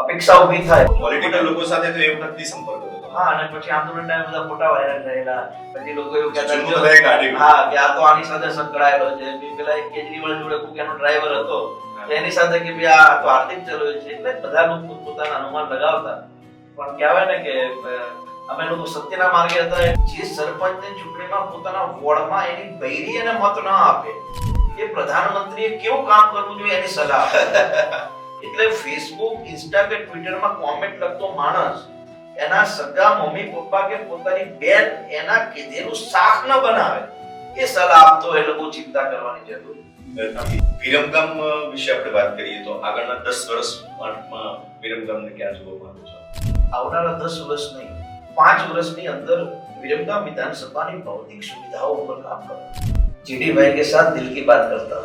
અપેક્ષા ઊભી થાય. પોલિટિકલ લોકો સાથે તો એ વખતથી સંપર્ક હતો. હા અને પછી આંદોલન ટાઈમ બધા ફોટા વાયરલ થયેલા. પછી લોકો એવું કહેતા. હા કે આ તો આની સાથે સંકળાયેલો છે. પેલા એક કેજરીવાલ જોડે કોક એનો ડ્રાઈવર હતો એની સાથે કે ભાઈ આ તો આર્થિક ચલો છે. એટલે બધા લોકો પોતાના અનુમાન લગાવતા. પણ કહેવાય ને કે અમે લોકો સત્યના માર્ગે હતા. જે સરપંચની ચૂંટણીમાં પોતાના વોર્ડમાં એની બૈરી અને મત ન આપે. એ પ્રધાનમંત્રીએ કેવું કામ કરવું જોઈએ એની સલાહ. એટલે ફેસબુક ઇન્સ્ટા કે ટ્વિટરમાં કોમેન્ટ લખતો માણસ એના સગા મમ્મી પપ્પા કે પોતાની બેન એના કીધેલું શાક ન બનાવે એ સલાહ આપતો એ લોકો ચિંતા કરવાની જરૂર. નથી વિરમગામ વિશે આપણે વાત કરીએ તો આગળના દસ વર્ષ વિરમગામને ક્યાં જોવા માંગો છો? આવનારા દસ વર્ષ નહીં પાંચ વર્ષની અંદર વિરમગામ વિધાનસભાની ભૌતિક સુવિધાઓ ઉપર કામ કરો. જીડીભાઈ કે સાથ દિલ કી બાત કરતા